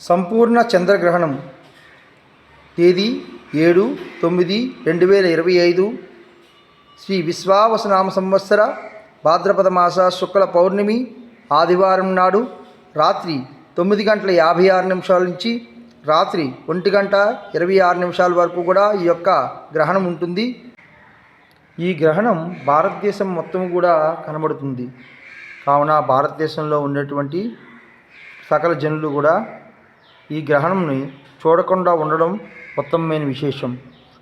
సంపూర్ణ చంద్రగ్రహణం. తేదీ ఏడు తొమ్మిది రెండు వేల ఇరవై ఐదు. శ్రీ విశ్వావసనామ సంవత్సర భాద్రపద మాస శుక్ల పౌర్ణమి ఆదివారం నాడు రాత్రి తొమ్మిది గంటల యాభై ఆరు నిమిషాల నుంచి రాత్రి ఒంటి గంట ఇరవై ఆరు నిమిషాల వరకు కూడా ఈ యొక్క గ్రహణం ఉంటుంది. ఈ గ్రహణం భారతదేశం మొత్తం కూడా కనబడుతుంది. కావున భారతదేశంలో ఉన్నటువంటి సకల జనులు కూడా ఈ గ్రహణంని చూడకుండా ఉండడం ఉత్తమమైన విశేషం.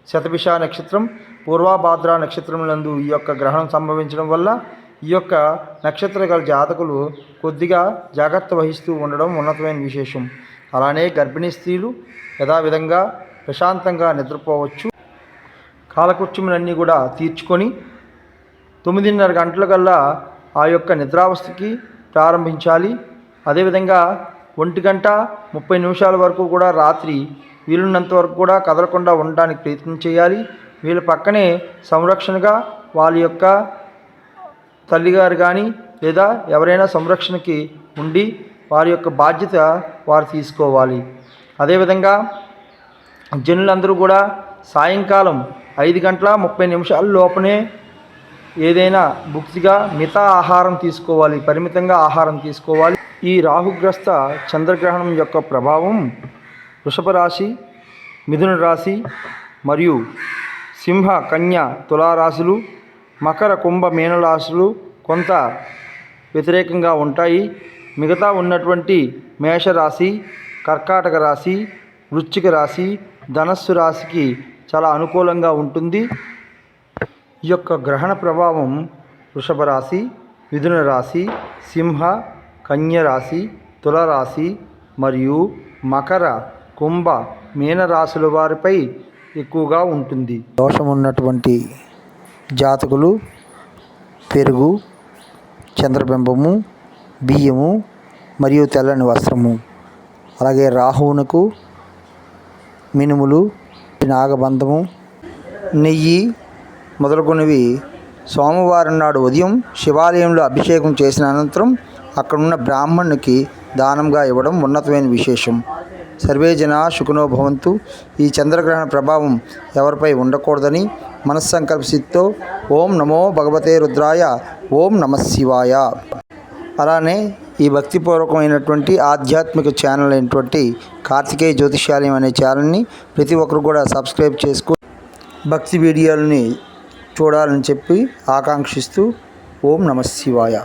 శతభిష నక్షత్రం పూర్వాభాద్ర నక్షత్రములందు ఈ యొక్క గ్రహణం సంభవించడం వల్ల ఈ యొక్క నక్షత్ర గల జాతకులు కొద్దిగా జాగ్రత్త వహిస్తూ ఉండడం ఉన్నతమైన విశేషం. అలానే గర్భిణీ స్త్రీలు యథావిధంగా ప్రశాంతంగా నిద్రపోవచ్చు. కాలకృత్యములన్నీ కూడా తీర్చుకొని తొమ్మిదిన్నర గంటల కల్లా ఆ యొక్క నిద్రావస్థకి ప్రారంభించాలి. అదేవిధంగా ఒంటి గంట ముప్పై నిమిషాల వరకు కూడా రాత్రి వీలున్నంత వరకు కూడా కదలకుండా ఉండడానికి ప్రయత్నం చేయాలి. వీళ్ళ పక్కనే సంరక్షణగా వాళ్ళ యొక్క తల్లిగారు కానీ లేదా ఎవరైనా సంరక్షణకి ఉండి వారి యొక్క బాధ్యత వారు తీసుకోవాలి. అదేవిధంగా జనులందరూ కూడా సాయంకాలం ఐదు గంటల ముప్పై నిమిషాల లోపనే ఏదైనా భుక్తిగా మిత ఆహారం తీసుకోవాలి. పరిమితంగా ఆహారం తీసుకోవాలి. ఈ రాహుగ్రస్త చంద్రగ్రహణం యొక్క ప్రభావం వృషభ రాశి మిథున రాశి మరియు సింహ కన్య తులారాశులు మకర కుంభ మీనరాశులు కొంత వ్యతిరేకంగా ఉంటాయి. మిగతా ఉన్నటువంటి మేషరాశి కర్కాటక రాశి వృశ్చిక రాశి ధనస్సు రాశికి చాలా అనుకూలంగా ఉంటుంది. ఈ యొక్క గ్రహణ ప్రభావం వృషభ రాశి మిథున రాశి సింహ కన్య రాశి తులరాశి మరియు మకర కుంభ మీనరాశుల వారిపై ఎక్కువగా ఉంటుంది. దోషం ఉన్నటువంటి జాతకులు పెరుగు చంద్రబింబము బియ్యము మరియు తెల్లని వస్త్రము. అలాగే రాహువునకు మినుములు నాగబంధము నెయ్యి మొదలుగునవి. సోమవారం నాడు ఉదయం శివాలయంలో అభిషేకం చేసిన అనంతరం అక్కడున్న బ్రాహ్మణునికి దానంగా ఇవ్వడం ఉన్నతమైన విశేషం. సర్వే జన సుఖనో భవంతు. ఈ చంద్రగ్రహణ ప్రభావం ఎవరిపై ఉండకూడదని మనస్సంకల్పసితో ఓం నమో భగవతే రుద్రాయ ఓం నమ శివాయ. అలానే ఈ భక్తిపూర్వకమైనటువంటి ఆధ్యాత్మిక ఛానల్ అయినటువంటి కార్తికేయ జ్యోతిష్యాలయం అనే ఛానల్ని ప్రతి ఒక్కరు కూడా సబ్స్క్రైబ్ చేసుకో భక్తి వీడియోలని చూడాలని చెప్పి ఆకాంక్షిస్తూ ఓం నమ శివాయ.